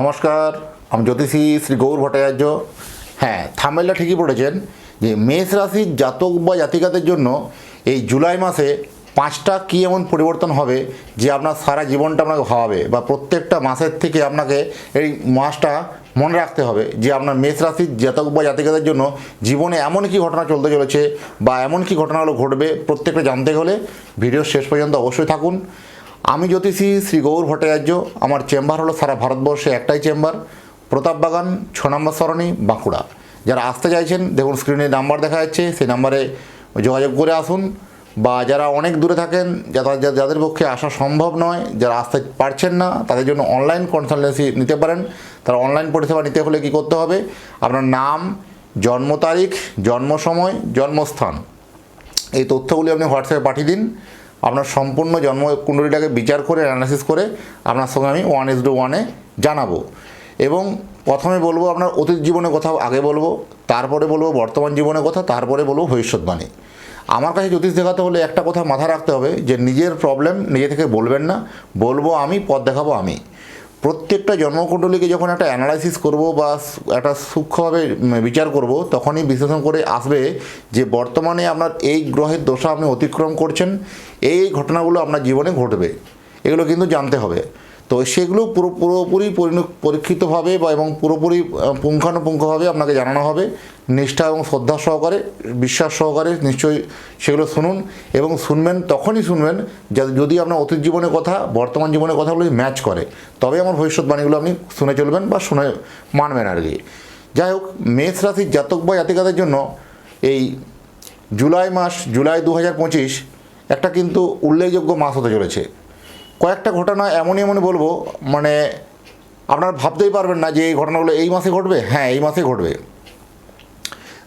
নমস্কার, আমি জ্যোতিষী শ্রী গৌর ভট্টাচার্য। হ্যাঁ থামেলটা ঠিকই পড়েছেন যে মেষ রাশির জাতক বা জাতিকাদের জন্য এই জুলাই মাসে পাঁচটা কী এমন পরিবর্তন হবে যে আপনার সারা জীবনটা আপনাকে ভাবাবে বা প্রত্যেকটা মাসের থেকে আপনাকে এই মাসটা মনে রাখতে হবে যে আপনার মেষ রাশির জাতক বা জাতিকাদের জন্য জীবনে এমন কি ঘটনা চলতে চলেছে বা এমন কি ঘটনাগুলো ঘটবে প্রত্যেকটা জানতে হলে ভিডিও শেষ পর্যন্ত অবশ্যই থাকুন। আমি জ্যোতিষী শ্রী গৌর ভট্টাচার্য। আমার চেম্বার হলো সারা ভারতবর্ষে একটাই চেম্বার। প্রতাপ বাগান, ছ নম্বর সরণি, বাঁকুড়া। যারা আসতে চাইছেন, দেখুন স্ক্রিনে নাম্বার দেখা যাচ্ছে। সেই নাম্বারে যোগাযোগ করে আসুন। বা যারা অনেক দূরে থাকেন যাদের পক্ষে আসা সম্ভব নয়, যারা আসতে পারছেন না, তাদের জন্য অনলাইন কনসালটেন্সি নিতে পারেন। তারা অনলাইন পরিষেবা নিতে হলে কী করতে হবে? আপনার নাম, জন্ম তারিখ, জন্ম সময়, জন্মস্থান। এই তথ্যগুলি আপনি হোয়াটসঅ্যাপে পাঠিয়ে দিন। আপনার সম্পূর্ণ জন্মকুণ্ডলীটাকে বিচার করে অ্যানালাইসিস করে আপনার সঙ্গে আমি ওয়ান ইস টু ওয়ানে জানাব। এবং প্রথমে বলব আপনার অতীত জীবনের কথা, আগে বলব, তারপরে বলব বর্তমান জীবনের কথা, তারপরে বলব ভবিষ্যৎবাণী। আমার কাছে জ্যোতিষ দেখাতে হলে একটা কথা মাথায় রাখতে হবে যে নিজের প্রবলেম নিজে থেকে বলবেন না, বলব আমি, পথ দেখাবো আমি। প্রত্যেকটা জন্মকুণ্ডলীকে যখন একটা অ্যানালাইসিস করব বা একটা সূক্ষ্মভাবে বিচার করব, তখনই বিশ্লেষণ করে আসবে যে বর্তমানে আপনার এই গ্রহের দশা আপনি অতিক্রম করছেন এই এই ঘটনাগুলো আপনার জীবনে ঘটবে। এগুলো কিন্তু জানতে হবে। তো সেগুলো পুরো পুরোপুরি পরীক্ষিতভাবে বা এবং পুরোপুরি পুঙ্খানুপুঙ্খভাবে আপনাকে জানানো হবে। নিষ্ঠা এবং শ্রদ্ধা সহকারে, বিশ্বাস সহকারে নিশ্চয়ই সেগুলো শুনুন এবং শুনবেন, তখনই শুনবেন যদি আপনার অতীত জীবনের কথা, বর্তমান জীবনের কথাগুলো ম্যাচ করে, তবে আমার ভবিষ্যৎবাণীগুলো আপনি শুনে চলবেন বা শুনে মানবেন আর কি। যাই হোক, মেষ রাশির জাতক বা জাতিকাদের জন্য এই জুলাই মাস, জুলাই দু হাজার পঁচিশ একটা কিন্তু উল্লেখযোগ্য মাস হতে চলেছে। কয়েকটা ঘটনা এমনই এমনই বলব মানে আপনারা ভাবতেই পারবেন না যে এই ঘটনাগুলো এই মাসে ঘটবে। হ্যাঁ এই মাসে ঘটবে।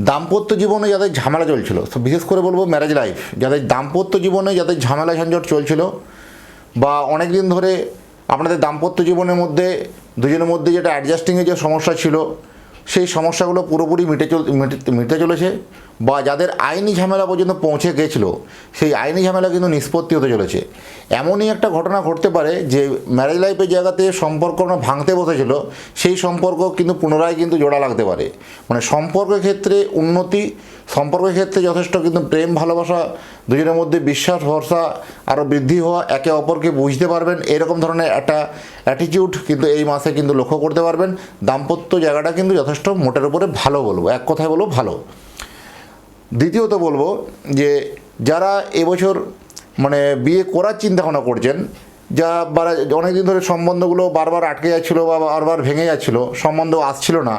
দাম্পত্য জীবনে যাদের ঝামেলা চলছিল বিশেষ করে বলব ম্যারেজ লাইফ যাদের দাম্পত্য জীবনে যাদের ঝামেলা ঝঞ্ঝট চলছিল, বা অনেক দিন ধরে আপনাদের দাম্পত্য জীবনের মধ্যে, দুজনের মধ্যে যেটা অ্যাডজাস্টিংয়ের যে সমস্যা ছিল, সেই সমস্যাগুলো পুরোপুরি মিটে চল, মিটে- মিটে চলেছে। বা যাদের আইনি ঝামেলা পর্যন্ত পৌঁছে গেছিল, সেই আইনি ঝামেলা কিন্তু নিষ্পত্তি হতে চলেছে। এমনই একটা ঘটনা ঘটতে পারে যে ম্যারেজ লাইফের জায়গাতে সম্পর্ক ভাঙতে বসেছিল, সেই সম্পর্ক কিন্তু পুনরায় কিন্তু জোড়া লাগতে পারে। মানে সম্পর্কের ক্ষেত্রে উন্নতি, সম্পর্কের ক্ষেত্রে যথেষ্ট কিন্তু প্রেম, ভালোবাসা, দুজনের মধ্যে বিশ্বাস, ভরসা আরও বৃদ্ধি হওয়া, একে অপরকে বুঝতে পারবেন, এরকম ধরনের একটা অ্যাটিটিউড কিন্তু এই মাসে কিন্তু লক্ষ্য করতে পারবেন। দাম্পত্য জায়গাটা কিন্তু যথেষ্ট মোটের উপরে ভালো বলব, এক কথায় বলব ভালো। দ্বিতীয়ত বলব যে যারা এবছর মানে বিয়ে করার চিন্তা ভাবনা করছেন, যা বারা অনেকদিন ধরে সম্বন্ধগুলো বারবার আটকে যাচ্ছিল বা বারবার ভেঙে যাচ্ছিল, সম্বন্ধ আসছিল না,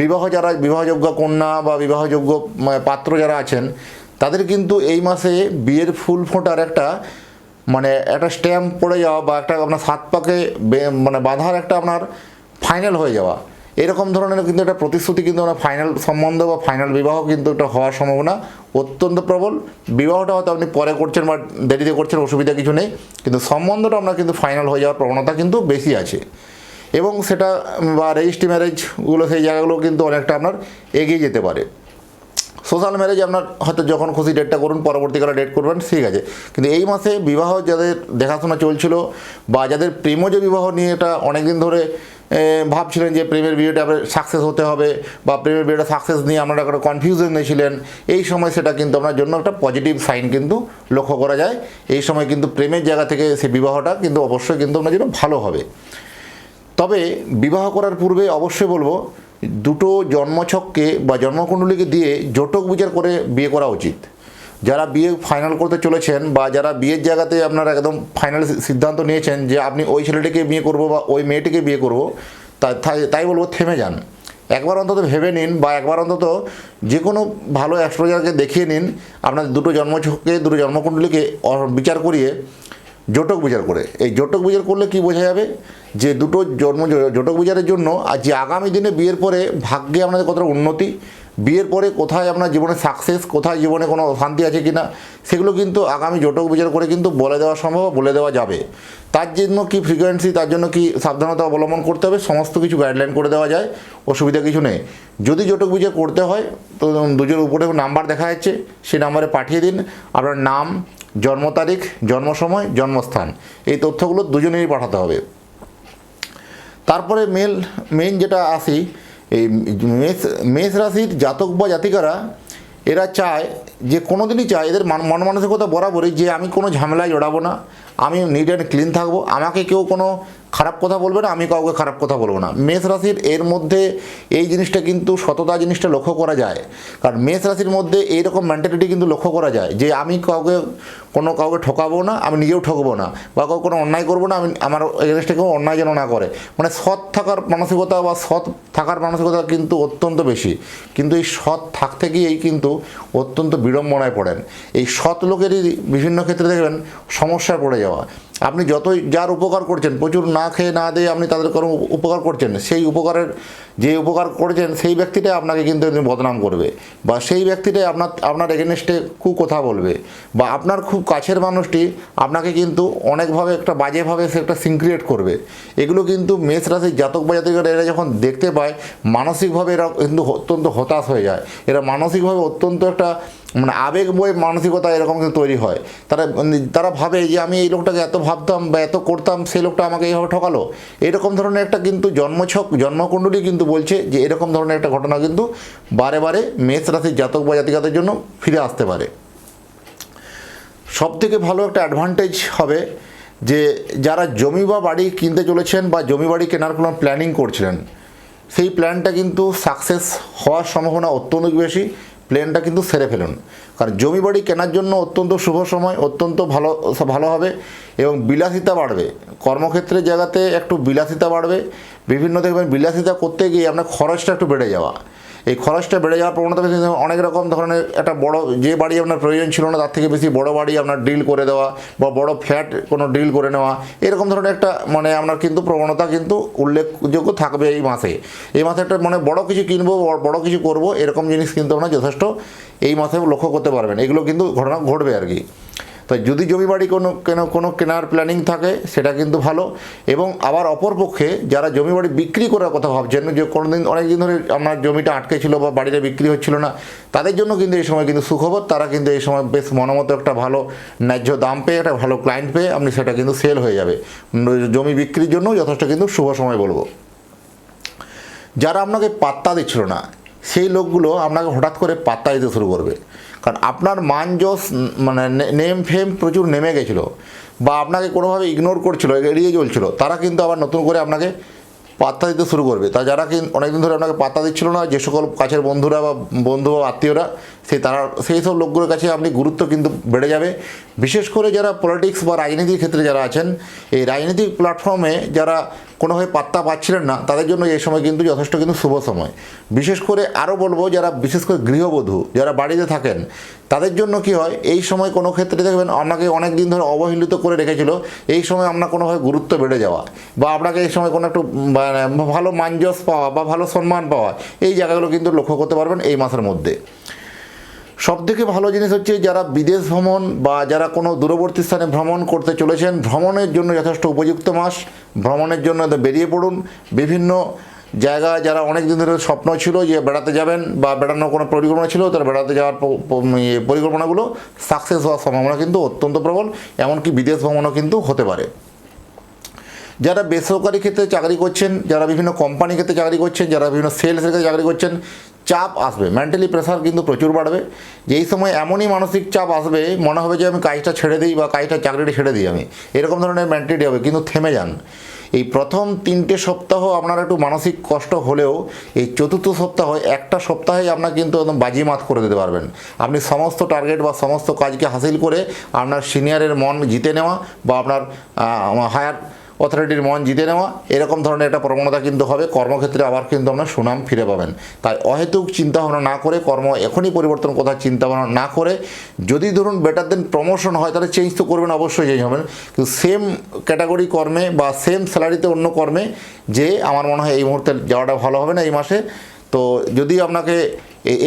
বিবাহ যারা, বিবাহযোগ্য কন্যা বা বিবাহযোগ্য পাত্র যারা আছেন, তাদের কিন্তু এই মাসে বিয়ের ফুল ফোটার একটা মানে একটা স্ট্যাম্প পড়ে যাওয়া বা একটা আপনার সাত পাকে মানে বাঁধার একটা আপনার ফাইনাল হয়ে যাওয়া। এরকম ধরনের কিন্তু একটা প্রতিশ্রুতি কিন্তু আমরা ফাইনাল সম্বন্ধ বা ফাইনাল বিবাহ কিন্তু একটা হওয়ার সম্ভাবনা অত্যন্ত প্রবল। বিবাহটা হয়তো আপনি পরে করছেন বা দেরিতে করছেন, অসুবিধা কিছু নেই। কিন্তু সম্বন্ধটা আপনার কিন্তু ফাইনাল হয়ে যাওয়ার প্রবণতা কিন্তু বেশি আছে। এবং সেটা বা রেজিস্ট্রি ম্যারেজগুলো সেই জায়গাগুলো কিন্তু অনেকটা আপনার এগিয়ে যেতে পারে। সোশ্যাল ম্যারেজ আপনার হয়তো যখন খুশি ডেটটা করুন, পরবর্তীকালে ডেট করবেন, ঠিক আছে। কিন্তু এই মাসে বিবাহ যাদের দেখাশোনা চলছিল বা যাদের প্রেমজ বিবাহ নিয়ে এটা অনেকদিন ধরে ভাবছিলেন যে প্রেমের বিয়েটা সাকসেস হতে হবে বা প্রেমের বিয়েটা সাকসেস নিয়ে আপনারা একটা কনফিউশনে ছিলেন। এই সময় সেটা কিন্তু আপনার জন্য একটা পজিটিভ সাইন কিন্তু লক্ষ্য করা যায়। এই সময় কিন্তু প্রেমের জায়গা থেকে সে বিবাহটা কিন্তু অবশ্যই কিন্তু আপনার জন্য ভালো হবে। তবে বিবাহ করার পূর্বে অবশ্যই বলব, দুটো জন্মছককে বা জন্মকুণ্ডলীকে দিয়ে জটক বিচার করে বিয়ে করা উচিত। যারা বিয়ে ফাইনাল করতে চলেছেন বা যারা বিয়ের জায়গাতে আপনারা একদম ফাইনাল সিদ্ধান্ত নিয়েছেন যে আপনি ওই ছেলেটিকে বিয়ে করব বা ওই মেয়েটিকে বিয়ে করব তাই বলব থেমে যান। একবার অন্তত ভেবে নিন বা একবার অন্তত যে কোনো ভালো অ্যাস্ট্রোলজারকে দেখিয়ে নিন, আপনার দুটো জন্মছককে দুটো জন্মকুণ্ডলীকে বিচার করিয়ে, জোটক বিচার করে। এই জোটক বিচার করলে কি বোঝা যাবে? যে দুটো জন্ম, জোটক বিচারের জন্য আর যে আগামী দিনে বিয়ের পরে ভাগ্যে আপনাদের কতটা উন্নতি বিয়ের পরে কোথায় আপনার জীবনে সাকসেস কোথায় জীবনে কোনো শান্তি আছে কি না সেগুলো কিন্তু আগামী জটক বিচার করে কিন্তু বলে দেওয়া সম্ভব, বলে দেওয়া যাবে। তার জন্য কি ফ্রিকোয়েন্সি তার জন্য কি সাবধানতা অবলম্বন করতে হবে, সমস্ত কিছু গাইডলাইন করে দেওয়া যায়, অসুবিধা কিছু নেই। যদি জটক বিচার করতে হয়, তো দুজনের উপরে নাম্বার দেখা যাচ্ছে, সেই নাম্বারে পাঠিয়ে দিন। আপনার নাম, জন্ম তারিখ, জন্ম সময়, জন্মস্থান, এই তথ্যগুলো দুজনেরই পাঠাতে হবে। তারপরে মেল মেইন যেটা আসি এই মেষ মেষ রাশির জাতক বা জাতিকারা, এরা চায় যে কোনো দিনই চায় এদের মন মানসিকতা বরাবরই যে আমি কোনো ঝামেলায় জড়াবো না, আমি নিট অ্যান্ড ক্লিন থাকব, আমাকে কেউ কোনো খারাপ কথা বলবে না, আমি কাউকে খারাপ কথা বলব না। মেষ রাশির এর মধ্যে এই জিনিসটা কিন্তু সততা জিনিসটা লক্ষ্য করা যায়। কারণ মেষ রাশির মধ্যে এইরকম মেন্টালিটি কিন্তু লক্ষ্য করা যায় যে আমি কাউকে, কোনো কাউকে ঠকাবো না, আমি নিজেও ঠকবো না। বা কাউকে কোনো অন্যায় করব না, আমি, আমার এগেনস্টে কেউ অন্যায় যেন না করে। মানে সৎ থাকার মানসিকতা বা সৎ থাকার মানসিকতা কিন্তু অত্যন্ত বেশি। কিন্তু এই সৎ থাকতে গিয়েই কিন্তু অত্যন্ত বিড়ম্বনায় পড়েন। এই সৎ লোকেরই বিভিন্ন ক্ষেত্রে দেখবেন সমস্যায় পড়ে যাওয়া। আপনি যতই যার উপকার করছেন, প্রচুর না খেয়ে না দিয়ে আপনি তাদের কোনো উপকার করছেন, সেই উপকারের যে উপকার করেছেন, সেই ব্যক্তিটাই আপনাকে কিন্তু বদনাম করবে বা সেই ব্যক্তিটাই আপনার আপনার এগেনস্টে কু কথা বলবে বা আপনার খুব কাছের মানুষটি আপনাকে কিন্তু অনেকভাবে একটা বাজেভাবে সে একটা সিনক্রিয়েট করবে। এগুলো কিন্তু মেষ রাশির জাতক বা জাতিকারা এরা যখন দেখতে পায়, মানসিকভাবে এরা কিন্তু অত্যন্ত হতাশ হয়ে যায়। এরা মানসিকভাবে অত্যন্ত একটা মানে আবেগময় মানসিকতা এরকম কিন্তু তৈরি হয়। তারা তারা ভাবে যে আমি এই লোকটাকে এত ভাবতাম বা এত করতাম, সেই লোকটা আমাকে এইভাবে ঠকালো। এরকম ধরনের একটা কিন্তু জন্মছক, জন্মকুণ্ডলী কিন্তু বলছে যে এরকম ধরনের একটা ঘটনা কিন্তু বারে বারে মেষ রাশির জাতক বা জাতিকাদের জন্য ফিরে আসতে পারে। সব থেকে ভালো একটা অ্যাডভান্টেজ হবে যে যারা জমি বা বাড়ি কিনতে চলেছেন বা জমি বাড়ি কেনার কোনো প্ল্যানিং করছিলেন, সেই প্ল্যানটা কিন্তু সাকসেস হওয়ার সম্ভাবনা অত্যন্ত বেশি। প্ল্যানটা কিন্তু সেরে ফেলুন। কারণ জমি বাড়ি কেনার জন্য অত্যন্ত শুভ সময়, অত্যন্ত ভালো ভালো হবে এবং বিলাসিতা বাড়বে। কর্মক্ষেত্রের জায়গাতে একটু বিলাসিতা বাড়বে। বিভিন্ন দেখবেন বিলাসিতা করতে গিয়ে আপনার খরচটা একটু বেড়ে যাওয়া। এই খরচটা বেড়ে যাওয়ার প্রবণতা বেশি অনেক রকম ধরনের একটা বড় যে বাড়ি আপনার প্রয়োজন ছিল না, তার থেকে বেশি বড় বাড়ি আপনার ডিল করে দেওয়া বা বড় ফ্ল্যাট কোনো ডিল করে নেওয়া, এরকম ধরনের একটা মানে আপনার কিন্তু প্রবণতা কিন্তু উল্লেখযোগ্য থাকবে এই মাসে। এই মাসে একটা মানে বড় কিছু কিনবো, বড়- কিছু করব, এরকম জিনিস কিন্তু আপনার যথেষ্ট এই মাসে লক্ষ্য করতে পারবেন। এগুলো কিন্তু ঘটনা ঘটবে আর কি। তো যদি জমি বাড়ি কোনো কেন, কোনো কেনার প্ল্যানিং থাকে, সেটা কিন্তু ভালো। এবং আবার অপরপক্ষে যারা জমি বাড়ি বিক্রি করার কথা ভাবছেন, যে কোনো দিন অনেক দিন ধরে আপনার জমিটা আটকে ছিল বা বাড়িটা বিক্রি হচ্ছিল না, তাদের জন্য কিন্তু এই সময় কিন্তু সুখবর। তারা কিন্তু এই সময় বেশ মনোমতো একটা ভালো ন্যায্য দাম পেয়ে, একটা ভালো ক্লায়েন্ট পেয়ে, আপনি সেটা কিন্তু সেল হয়ে যাবে। জমি বিক্রির জন্য যথেষ্ট কিন্তু শুভ সময় বলব। যারা আপনাকে পাত্তা দিচ্ছিল না সেই লোকগুলো আপনাকে হঠাৎ করে পাত্তা দিতে শুরু করবে। কারণ আপনার মান যশ মানে নেম ফেম প্রচুর নেমে গেছিল বা আপনাকে কোনোভাবে ইগনোর করছিল, এড়িয়ে চলছিল, তারা কিন্তু আবার নতুন করে আপনাকে পাত্তা দিতে শুরু করবে। তা যারা কিন্তু অনেকদিন ধরে আপনাকে পাত্তা দিচ্ছিল না, যে সকল কাছের বন্ধুরা বা বন্ধু বা আত্মীয়রা সেই তারা, সেই সব লোকগুলোর কাছে আপনি গুরুত্ব কিন্তু বেড়ে যাবে। বিশেষ করে যারা পলিটিক্স বা রাজনীতির ক্ষেত্রে যারা আছেন, এই রাজনৈতিক প্ল্যাটফর্মে যারা কোনোভাবে পাত্তা পাচ্ছিলেন না, তাদের জন্য এই সময় কিন্তু যথেষ্ট কিন্তু শুভ সময়। বিশেষ করে আরও বলব, যারা বিশেষ করে গৃহবধূ, যারা বাড়িতে থাকেন, তাদের জন্য কি হয়, এই সময় কোনো ক্ষেত্রে দেখবেন আপনাকে অনেক দিন ধরে অবহেলিত করে রেখেছিল, এই সময় আপনার কোনোভাবে গুরুত্ব বেড়ে যাওয়া বা আপনাকে এই সময় কোনো একটু মানে ভালো মানজস পাওয়া বা ভালো সম্মান পাওয়া, এই জায়গাগুলো কিন্তু লক্ষ্য করতে পারবেন এই মাসের মধ্যে। সব থেকে ভালো জিনিস হচ্ছে যারা বিদেশ ভ্রমণ বা যারা কোনো দূরবর্তী স্থানে ভ্রমণ করতে চলেছেন, ভ্রমণের জন্য যথেষ্ট উপযুক্ত মাস। ভ্রমণের জন্য বেরিয়ে পড়ুন। বিভিন্ন জায়গা যারা অনেক দিন ধরে স্বপ্ন ছিল যে বেড়াতে যাবেন বা বেড়ানোর কোনো পরিকল্পনা ছিল, তারা বেড়াতে যাওয়ার ইয়ে পরিকল্পনাগুলো সাকসেস হওয়ার সম্ভাবনা কিন্তু অত্যন্ত প্রবল, এমনকি বিদেশ ভ্রমণও কিন্তু হতে পারে। যারা বেসরকারি ক্ষেত্রে চাকরি করছেন, যারা বিভিন্ন কোম্পানি ক্ষেত্রে চাকরি করছেন, যারা বিভিন্ন সেলসের ক্ষেত্রে চাকরি করছেন চাপ আসবে। মেন্টালি প্রেশার কিন্তু প্রচুর বাড়বে। যে এই সময় এমনই মানসিক চাপ আসবে, মনে হবে যে আমি কাজটা ছেড়ে দিই বা কাজটা চাকরিটা ছেড়ে দিই আমি। এরকম ধরনের মেন্টালিটি হবে, কিন্তু থেমে যান। এই প্রথম তিনটে সপ্তাহ আপনার একটু মানসিক কষ্ট হলেও, এই চতুর্থ সপ্তাহ, একটা সপ্তাহে আপনার কিন্তু একদম বাজিমাত করে দিতে পারবেন। আপনি সমস্ত টার্গেট বা সমস্ত কাজকে হাসিল করে আপনার সিনিয়রের মন জিতে নেওয়া বা আপনার হায়ার অথরিটির মন জিতে নেওয়া, এরকম ধরনের একটা প্রবণতা কিন্তু হবে। কর্মক্ষেত্রে আবার কিন্তু আপনার সুনাম ফিরে পাবেন। তাই অহেতুক চিন্তাভাবনা না করে, কর্ম এখনই পরিবর্তন কথা চিন্তাভাবনা না করে, যদি ধরুন বেটার দেন প্রমোশন হয়, তাহলে চেঞ্জ তো করবেন, অবশ্যই চেঞ্জ হবেন কিন্তু সেম ক্যাটাগরি কর্মে বা সেম স্যালারিতে অন্য কর্মে যে আমার মনে হয় এই মুহূর্তে যাওয়াটা ভালো হবে না এই মাসে, তো যদি আপনাকে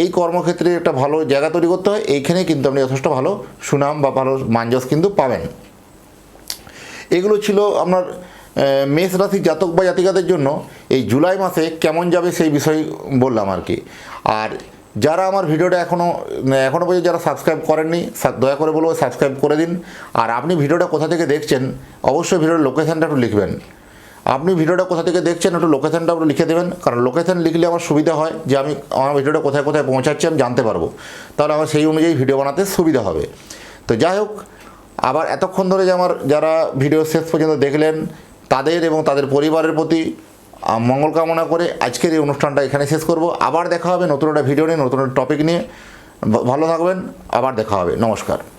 এই কর্মক্ষেত্রে একটা ভালো জায়গা তৈরি করতে হয় এইখানে কিন্তু আপনি যথেষ্ট ভালো সুনাম বা ভালো মানজস কিন্তু পাবেন। এগুলো ছিল আপনার মেষ রাশি জাতক বা জাতিকাদের জন্য এই জুলাই মাসে কেমন যাবে সেই বিষয় বললাম আর কি। আর যারা আমার ভিডিওটা এখনও এখনও পর্যন্ত যারা সাবস্ক্রাইব করেননি দয়া করে বলব সাবস্ক্রাইব করে দিন। আর আপনি ভিডিওটা কোথা থেকে দেখছেন, অবশ্যই ভিডিওর লোকেশানটা একটু লিখবেন। আপনি ভিডিওটা কোথা থেকে দেখছেন, একটু লোকেশানটা একটু লিখে দেবেন। কারণ লোকেশান লিখলে আমার সুবিধা হয় যে আমি আমার ভিডিওটা কোথায় কোথায় পৌঁছাচ্ছি আমি জানতে পারব। তাহলে আমার সেই অনুযায়ী ভিডিও বানাতে সুবিধা হবে। তো যাই হোক আবার এতক্ষণ ধরে যে আমার যারা ভিডিও শেষ পর্যন্ত দেখলেন, তাদের এবং তাদের পরিবারের প্রতি মঙ্গল কামনা করে আজকের এই অনুষ্ঠানটা এখানে শেষ করব। আবার দেখা হবে নতুন একটা ভিডিও নিয়ে, নতুন একটা টপিক নিয়ে। ভালো থাকবেন, আবার দেখা হবে। নমস্কার।